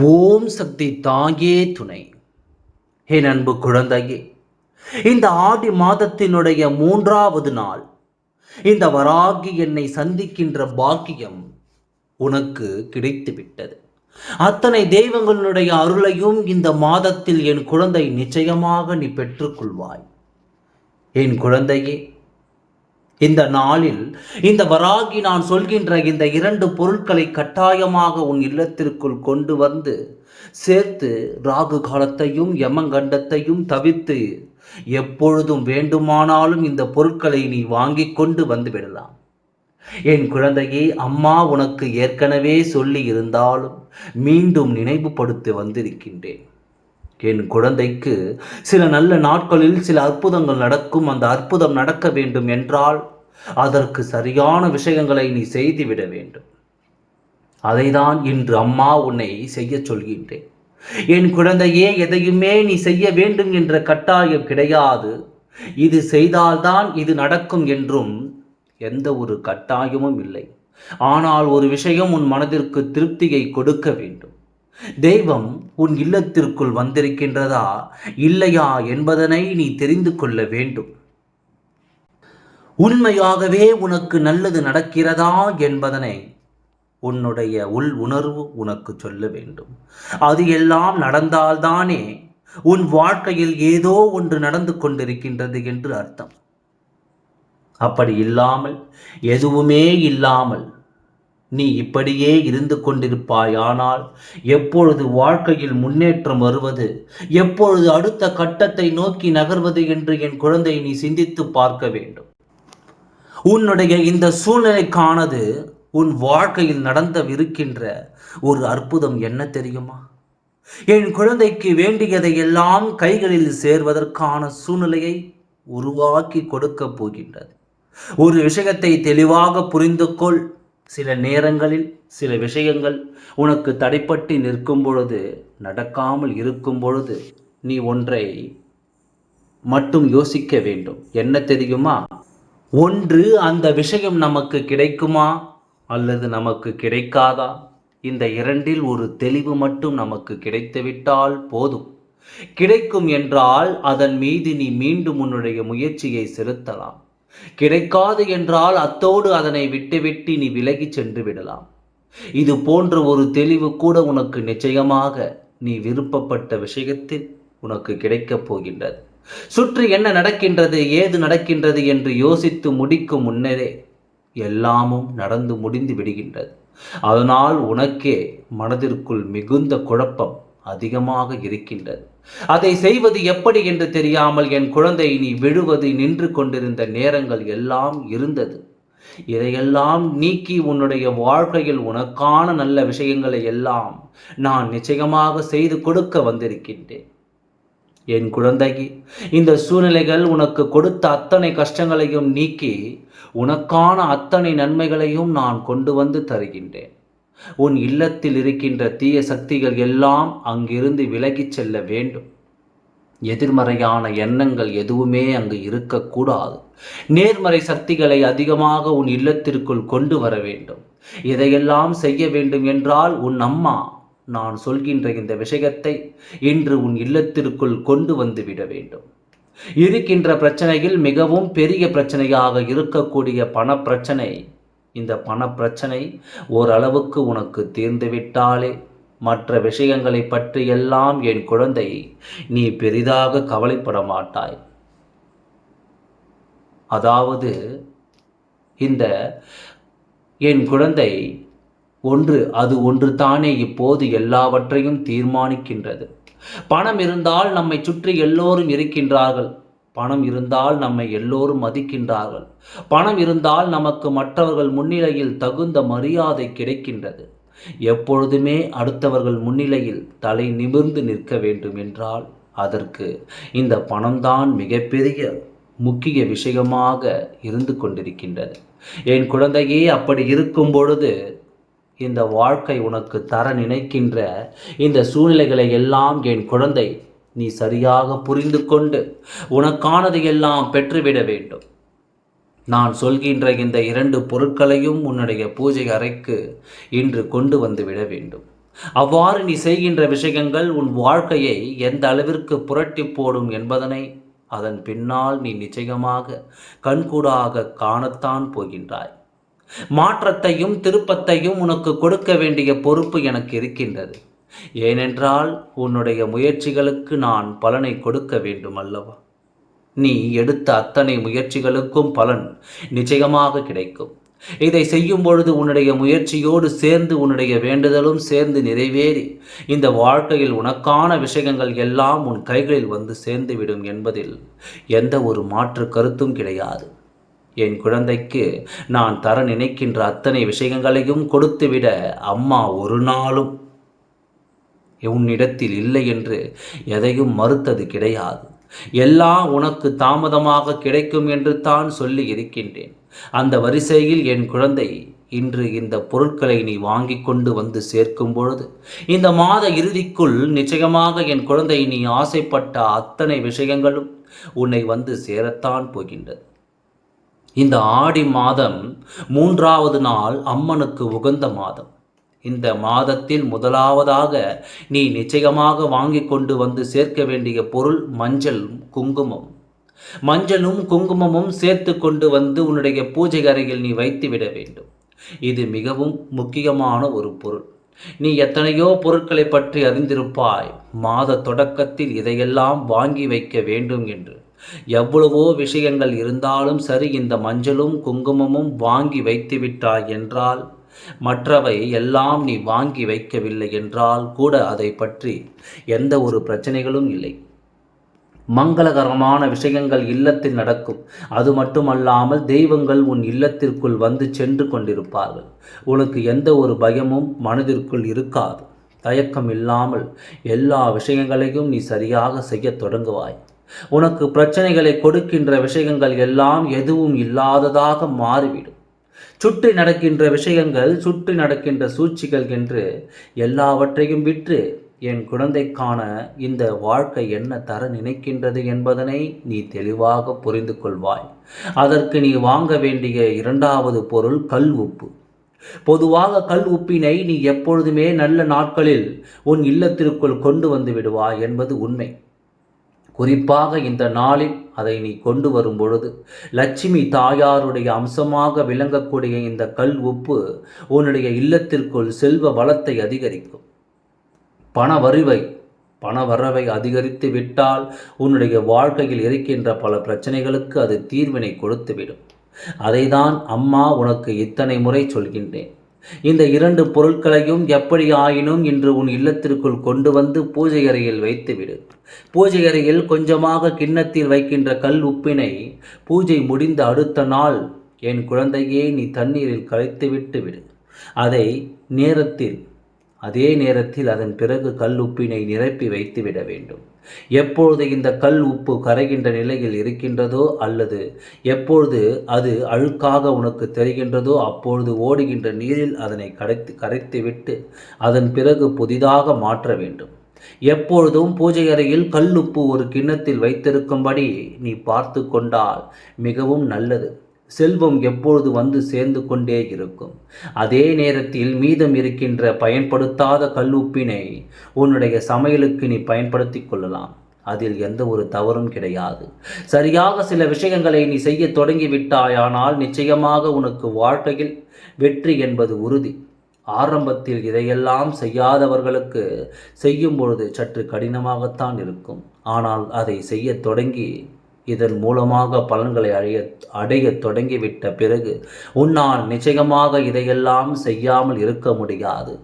ஓம் சக்தி தாயே துணை. என் அன்பு குழந்தையே இந்த ஆடி மாதத்தினுடைய மூன்றாவது நாள். இந்த வராகி என்னை சந்திக்கின்ற பாக்கியம் உனக்கு கிடைத்துவிட்டது. அத்தனை தெய்வங்களுடைய அருளையும் இந்த மாதத்தில் என் குழந்தை நிச்சயமாக நீ பெற்றுக்கொள்வாய். என் குழந்தையே இந்த நாளில் இந்த வராகி நான் சொல்கின்ற இந்த இரண்டு பொருட்களை கட்டாயமாக உன் இல்லத்திற்குள் கொண்டு வந்து சேர்த்து ராகு காலத்தையும் யமங்கண்டத்தையும் தவிர்த்து எப்பொழுதும் வேண்டுமானாலும் இந்த பொருட்களை நீ வாங்கி கொண்டு வந்து விடலாம். என் குழந்தையே அம்மா உனக்கு ஏற்கனவே சொல்லி இருந்தாலும் மீண்டும் நினைவுபடுத்தி வந்திருக்கின்றேன். என் குழந்தைக்கு சில நல்ல நாட்களில் சில அற்புதங்கள் நடக்கும். அந்த அற்புதம் நடக்க வேண்டும் என்றால் அதற்கு சரியான விஷயங்களை நீ செய்துவிட வேண்டும். அதைதான் இன்று அம்மா உன்னை செய்ய சொல்கின்றேன். என் குழந்தையே எதையுமே நீ செய்ய வேண்டும் என்ற கட்டாயம் கிடையாது. இது செய்தால்தான் இது நடக்கும் என்றும் எந்த ஒரு கட்டாயமும் இல்லை. ஆனால் ஒரு விஷயம் உன் மனதிற்கு திருப்தியை கொடுக்க வேண்டும். தெய்வம் உன் இல்லத்திற்குள் வந்திருக்கின்றதா இல்லையா என்பதனை நீ தெரிந்து கொள்ள வேண்டும். உண்மையாகவே உனக்கு நல்லது நடக்கிறதா என்பதனை உன்னுடைய உள் உணர்வு உனக்கு சொல்ல வேண்டும். அது எல்லாம் நடந்தால்தானே உன் வாழ்க்கையில் ஏதோ ஒன்று நடந்து கொண்டிருக்கின்றது என்று அர்த்தம். அப்படி இல்லாமல் எதுவுமே இல்லாமல் நீ இப்படியே இருந்து கொண்டிருப்பாயானால் எப்பொழுது வாழ்க்கையில் முன்னேற்றம் வருவது எப்பொழுது அடுத்த கட்டத்தை நோக்கி நகர்வது என்று என் குழந்தை நீ சிந்தித்து பார்க்க வேண்டும். உன்னுடைய இந்த சூழ்நிலைக்கானது உன் வாழ்க்கையில் நடந்தவிருக்கின்ற ஒரு அற்புதம் என்ன தெரியுமா? என் குழந்தைக்கு வேண்டியதை எல்லாம் கைகளில் சேர்வதற்கான சூழ்நிலையை உருவாக்கி கொடுக்க போகின்றது. ஒரு விஷயத்தை தெளிவாக புரிந்து கொள். சில நேரங்களில் சில விஷயங்கள் உனக்கு தடைப்பட்டு நிற்கும் பொழுது நடக்காமல் இருக்கும் பொழுது நீ ஒன்றை மட்டும் யோசிக்க வேண்டும். என்ன தெரியுமா? ஒன்று அந்த விஷயம் நமக்கு கிடைக்குமா அல்லது நமக்கு கிடைக்காதா? இந்த இரண்டில் ஒரு தெளிவு மட்டும் நமக்கு கிடைத்துவிட்டால் போதும். கிடைக்கும் என்றால் அதன் மீது நீ மீண்டும் உன்னுடைய முயற்சியை செலுத்தலாம். கிடைக்காது என்றால் அத்தோடு அதனை விட்டுவிட்டு நீ விலகி சென்று விடலாம். இது போன்ற ஒரு தெளிவு கூட உனக்கு நிச்சயமாக நீ விருப்பப்பட்ட விஷயத்தில் உனக்கு கிடைக்கப் போகின்றது. சுற்றி என்ன நடக்கின்றது ஏது நடக்கின்றது என்று யோசித்து முடிக்கும் முன்னரே எல்லாமும் நடந்து முடிந்து விடுகின்றது. அதனால் உனக்கே மனதிற்குள் மிகுந்த குழப்பம் அதிகமாக இருக்கின்றது. அதை செய்வது எப்படி என்று தெரியாமல் என் குழந்தை நீ விழுவது நின்று கொண்டிருந்த நேரங்கள் எல்லாம் இருந்தது. இதையெல்லாம் நீக்கி உன்னுடைய வாழ்க்கையில் உனக்கான நல்ல விஷயங்களை எல்லாம் நான் நிச்சயமாக செய்து கொடுக்க வந்திருக்கின்றேன். என் குழந்தைக்கு இந்த சூழ்நிலைகள் உனக்கு கொடுத்த அத்தனை கஷ்டங்களையும் நீக்கி உனக்கான அத்தனை நன்மைகளையும் நான் கொண்டு வந்து தருகின்றேன். உன் இல்லத்தில் இருக்கின்ற தீய சக்திகள் எல்லாம் அங்கிருந்து விலகிச் செல்ல வேண்டும். எதிர்மறையான எண்ணங்கள் எதுவுமே அங்கு இருக்கக்கூடாது. நேர்மறை சக்திகளை அதிகமாக உன் இல்லத்திற்குள் கொண்டு வர வேண்டும். இதையெல்லாம் செய்ய வேண்டும் என்றால் உன் அம்மா நான் சொல்கின்ற இந்த விஷயத்தை இன்று உன் இல்லத்திற்குள் கொண்டு வந்து விட வேண்டும். இருக்கின்ற பிரச்சனையில் மிகவும் பெரிய பிரச்சனையாக இருக்கக்கூடிய பணப்பிரச்சனை இந்த பணப்பிரச்சனை ஓரளவுக்கு உனக்கு தீர்ந்துவிட்டாலே மற்ற விஷயங்களை பற்றியெல்லாம் என் குழந்தை நீ பெரிதாக கவலைப்பட மாட்டாய். அதாவது இந்த என் குழந்தை ஒன்று அது ஒன்று தானே இப்போது எல்லாவற்றையும் தீர்மானிக்கின்றது. பணம் இருந்தால் நம்மை சுற்றி எல்லோரும் இருக்கின்றார்கள். பணம் இருந்தால் நம்மை எல்லோரும் மதிக்கின்றார்கள். பணம் இருந்தால் நமக்கு மற்றவர்கள் முன்னிலையில் தகுந்த மரியாதை கிடைக்கின்றது. எப்பொழுதுமே அடுத்தவர்கள் முன்னிலையில் தலை நிமிர்ந்து நிற்க வேண்டும் என்றால் அதற்கு இந்த பணம்தான் மிகப்பெரிய முக்கிய விஷயமாக இருந்து கொண்டிருக்கின்றது. என் குழந்தையே அப்படி இருக்கும் பொழுது இந்த வாழ்க்கை உனக்கு தர நினைக்கின்ற இந்த சூழ்நிலைகளை எல்லாம் என் குழந்தை நீ சரியாக புரிந்து கொண்டு உனக்கானதை எல்லாம் பெற்றுவிட வேண்டும். நான் சொல்கின்ற இந்த இரண்டு பொருட்களையும் உன்னுடைய பூஜை அறைக்கு இன்று கொண்டு வந்து விட வேண்டும். அவ்வாறு நீ செய்கின்ற விஷயங்கள் உன் வாழ்க்கையை எந்த அளவிற்கு புரட்டி போடும் என்பதனை அதன் பின்னால் நீ நிச்சயமாக கண்கூடாக காணத்தான் போகின்றாய். மாற்றத்தையும் திருப்பத்தையும் உனக்கு கொடுக்க வேண்டிய பொறுப்பு எனக்கு இருக்கின்றது. ஏனென்றால் உன்னுடைய முயற்சிகளுக்கு நான் பலனை கொடுக்க வேண்டும் அல்லவா நீ எடுத்த அத்தனை முயற்சிகளுக்கும் பலன் நிச்சயமாக கிடைக்கும். இதை செய்யும் பொழுது உன்னுடைய முயற்சியோடு சேர்ந்து உன்னுடைய வேண்டுதலும் சேர்ந்து நிறைவேறி இந்த வாழ்க்கையில் உனக்கான விஷயங்கள் எல்லாம் உன் கைகளில் வந்து சேர்ந்துவிடும் என்பதில் எந்த ஒரு மாற்று கருத்தும் கிடையாது. என் குழந்தைக்கு நான் தர நினைக்கின்ற அத்தனை விஷயங்களையும் கொடுத்துவிட அம்மா ஒரு நாளும் உன்னிடத்தில் இல்லை என்று எதையும் மறுத்தது கிடையாது. எல்லாம் உனக்கு தாமதமாக கிடைக்கும் என்று தான் சொல்லி இருக்கின்றேன். அந்த வரிசையில் என் குழந்தை இன்று இந்த பொருட்களை நீ வாங்கி கொண்டு வந்து சேர்க்கும் பொழுது இந்த மாத இறுதிக்குள் நிச்சயமாக என் குழந்தை நீ ஆசைப்பட்ட அத்தனை விஷயங்களும் உன்னை வந்து சேரத்தான் போகின்றது. இந்த ஆடி மாதம் மூன்றாவது நாள் அம்மனுக்கு உகந்த மாதம். இந்த மாதத்தில் முதலாவதாக நீ நிச்சயமாக வாங்கி கொண்டு வந்து சேர்க்க வேண்டிய பொருள் மஞ்சள் குங்குமம். மஞ்சளும் குங்குமமும் சேர்த்து கொண்டு வந்து உன்னுடைய பூஜை அறையில் நீ வைத்துவிட வேண்டும். இது மிகவும் முக்கியமான ஒரு பொருள். நீ எத்தனையோ பொருட்களை பற்றி அறிந்திருப்பாய். மாத தொடக்கத்தில் இதையெல்லாம் வாங்கி வைக்க வேண்டும் என்று. எவ்வளவோ விஷயங்கள் இருந்தாலும் சரி இந்த மஞ்சளும் குங்குமமும் வாங்கி வைத்து விட்டாய் என்றால் மற்றவை எல்லாம் நீ வாங்கி வைக்கவில்லை என்றால் கூட அதை பற்றி எந்த ஒரு பிரச்சனைகளும் இல்லை. மங்களகரமான விஷயங்கள் இல்லத்தில் நடக்கும். அது மட்டுமல்லாமல் தெய்வங்கள் உன் இல்லத்திற்குள் வந்து சென்று கொண்டிருப்பார்கள். உனக்கு எந்த ஒரு பயமும் மனதிற்குள் இருக்காது. தயக்கம் இல்லாமல் எல்லா விஷயங்களையும் நீ சரியாக செய்ய தொடங்குவாய். உனக்கு பிரச்சனைகளை கொடுக்கின்ற விஷயங்கள் எல்லாம் எதுவும் இல்லாததாக மாறிவிடும். சுற்றி நடக்கின்ற விஷயங்கள் சுற்றி நடக்கின்ற சூழ்ச்சிகள் என்று எல்லாவற்றையும் விற்று என் குழந்தைக்கான இந்த வாழ்க்கை என்ன தர நினைக்கின்றது என்பதனை நீ தெளிவாக புரிந்து கொள்வாய். அதற்கு நீ வாங்க வேண்டிய இரண்டாவது பொருள் கல் உப்பு. பொதுவாக கல் உப்பினை நீ எப்பொழுதுமே நல்ல நாட்களில் உன் இல்லத்திற்குள் கொண்டு வந்து விடுவாய் என்பது உண்மை. குறிப்பாக இந்த நாளில் அதை நீ கொண்டு வரும் பொழுது லட்சுமி தாயாருடைய அம்சமாக விளங்கக்கூடிய இந்த கல் உப்பு உன்னுடைய இல்லத்திற்குள் செல்வ வளத்தை அதிகரிக்கும். பண வருவை பண வரவை அதிகரித்து விட்டால் உன்னுடைய வாழ்க்கையில் இருக்கின்ற பல பிரச்சனைகளுக்கு அது தீர்வினை கொடுத்துவிடும். அதைதான் அம்மா உனக்கு இத்தனை முறை சொல்கின்றேன். இந்த இரண்டு பொருட்களையும் எப்படி ஆயினும் இன்று உன் இல்லத்திற்குள் கொண்டு வந்து பூஜை அறையில் வைத்துவிடு. பூஜை அறையில் கொஞ்சமாக கிண்ணத்தில் வைக்கின்ற கல் உப்பினை பூஜை முடிந்த அடுத்த நாள் என் குழந்தையே நீ தண்ணீரில் கலைத்துவிட்டு விடு அதை நேரத்தில் அதே நேரத்தில் அதன் பிறகு கல் உப்பினை நிரப்பி வைத்துவிட வேண்டும். எப்பொழுது இந்த கல் உப்பு கரைகின்ற நிலையில் இருக்கின்றதோ அல்லது எப்பொழுது அது அழுக்காக உனக்கு தெரிகின்றதோ அப்பொழுது ஓடுகின்ற நீரில் அதனை கரைத்து கரைத்துவிட்டு அதன் பிறகு புதிதாக மாற்ற வேண்டும். எப்பொழுதும் பூஜை அறையில் கல்லுப்பு ஒரு கிண்ணத்தில் வைத்திருக்கும்படி நீ பார்த்து கொண்டால் மிகவும் நல்லது. செல்வம் எப்பொழுது வந்து சேர்ந்து கொண்டே இருக்கும்? அதே நேரத்தில் மீதம் இருக்கின்ற பயன்படுத்தாத கல்லுப்பினை உன்னுடைய சமையலுக்கு நீ பயன்படுத்தி கொள்ளலாம். அதில் எந்த ஒரு தவறும் கிடையாது. சரியாக சில விஷயங்களை நீ செய்ய தொடங்கிவிட்டாயானால் நிச்சயமாக உனக்கு வாழ்க்கையில் வெற்றி என்பது உறுதி. ஆரம்பத்தில் இதையெல்லாம் செய்யாதவர்களுக்கு செய்யும் பொழுது சற்று கடினமாகத்தான் இருக்கும். ஆனால் அதை செய்ய தொடங்கி இதன் மூலமாக பலன்களை அடைய அடைய தொடங்கிவிட்ட பிறகு உன்னால் நிச்சயமாக இதையெல்லாம் செய்யாமல் இருக்க முடியாது.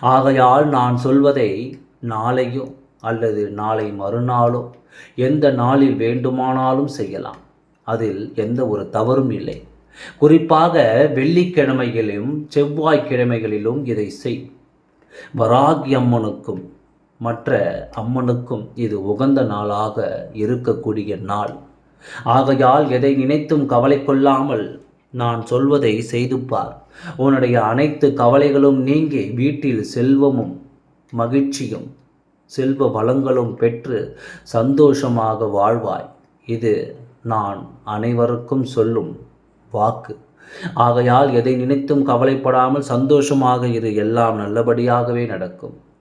ஆகையால் நான் சொல்வதை நாளையும் அல்லது நாளை மறுநாளோ எந்த நாளில் வேண்டுமானாலும் செய்யலாம். அதில் எந்த ஒரு தவறும் இல்லை. குறிப்பாக வெள்ளிக்கிழமைகளிலும் செவ்வாய்க்கிழமைகளிலும் இதை செய். வராகியம்மனுக்கும் மற்ற அம்மனுக்கும் இது உகந்த நாளாக இருக்கக்கூடிய நாள். ஆகையால் எதை நினைத்தும் கவலை கொள்ளாமல் நான் சொல்வதை செய்து பார். உன்னுடைய அனைத்து கவலைகளும் நீங்கி வீட்டில் செல்வமும் மகிழ்ச்சியும் செல்வ வளங்களும் பெற்று சந்தோஷமாக வாழ்வாய். இது நான் அனைவருக்கும் சொல்லும் வாக்கு. ஆகையால் எதை நினைத்தும் கவலைப்படாமல் சந்தோஷமாக இரு. எல்லாம் நல்லபடியாகவே நடக்கும்.